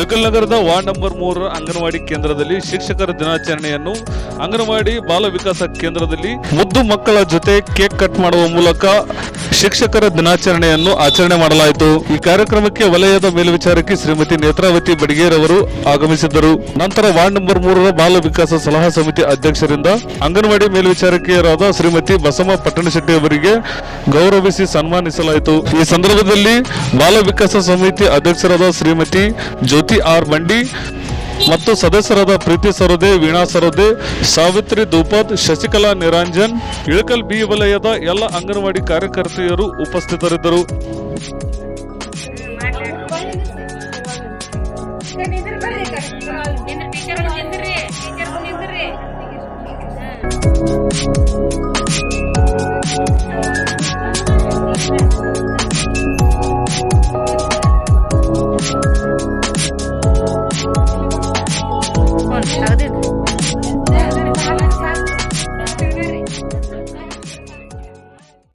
ಇಳಕಲ್ ನಗರದ ward number ಮೂರರ ಅಂಗನವಾಡಿ ಕೇಂದ್ರದಲ್ಲಿ ಶಿಕ್ಷಕರ ದಿನಾಚರಣೆಯನ್ನು ಅಂಗನವಾಡಿ ಬಾಲ ವಿಕಾಸ ಕೇಂದ್ರದಲ್ಲಿ ಮುದ್ದು ಮಕ್ಕಳ ಜೊತೆ ಕೇಕ್ ಕಟ್ ಮಾಡುವ ಮೂಲಕ ಶಿಕ್ಷಕರ ದಿನಾಚರಣೆಯನ್ನು ಆಚರಣೆ ಮಾಡಲಾಯಿತು. ಈ ಕಾರ್ಯಕ್ರಮಕ್ಕೆ ವಲಯದ ಮೇಲ್ವಿಚಾರಕಿ ಶ್ರೀಮತಿ ನೇತ್ರಾವತಿ ಬಡಿಗೇರ್ ಅವರು ಆಗಮಿಸಿದ್ದರು. ನಂತರ ವಾರ್ಡ್ ನಂಬರ್ ಮೂರರ ಬಾಲ ವಿಕಾಸ ಸಲಹಾ ಸಮಿತಿ ಅಧ್ಯಕ್ಷರಿಂದ ಅಂಗನವಾಡಿ ಮೇಲ್ವಿಚಾರಕಿಯರಾದ ಶ್ರೀಮತಿ ಬಸಮ್ಮ ಪಟ್ಟಣಶೆಟ್ಟಿ ಅವರಿಗೆ ಗೌರವಿಸಿ ಸನ್ಮಾನಿಸಲಾಯಿತು. ಈ ಸಂದರ್ಭದಲ್ಲಿ ಬಾಲ ವಿಕಾಸ ಸಮಿತಿ ಅಧ್ಯಕ್ಷರಾದ ಶ್ರೀಮತಿ ಜ್ಯೋತಿ ಆರ್ ಬಂಡಿ ಮತ್ತು ಸದಸ್ಯರಾದ ಪ್ರೀತಿ ಸರೋದೆ, ವೀಣಾ ಸರೋದೆ, ಸಾವಿತ್ರಿ ದೂಪದ್ ಶಶಿಕಲಾ ನಿರಂಜನ್, ಇಳಕಲ್ ಬಿ ವಲಯದ ಎಲ್ಲ ಅಂಗನವಾಡಿ ಕಾರ್ಯಕರ್ತೆಯರು ಉಪಸ್ಥಿತರಿದ್ದರು. Thank ಬರ್ರಿ 还有这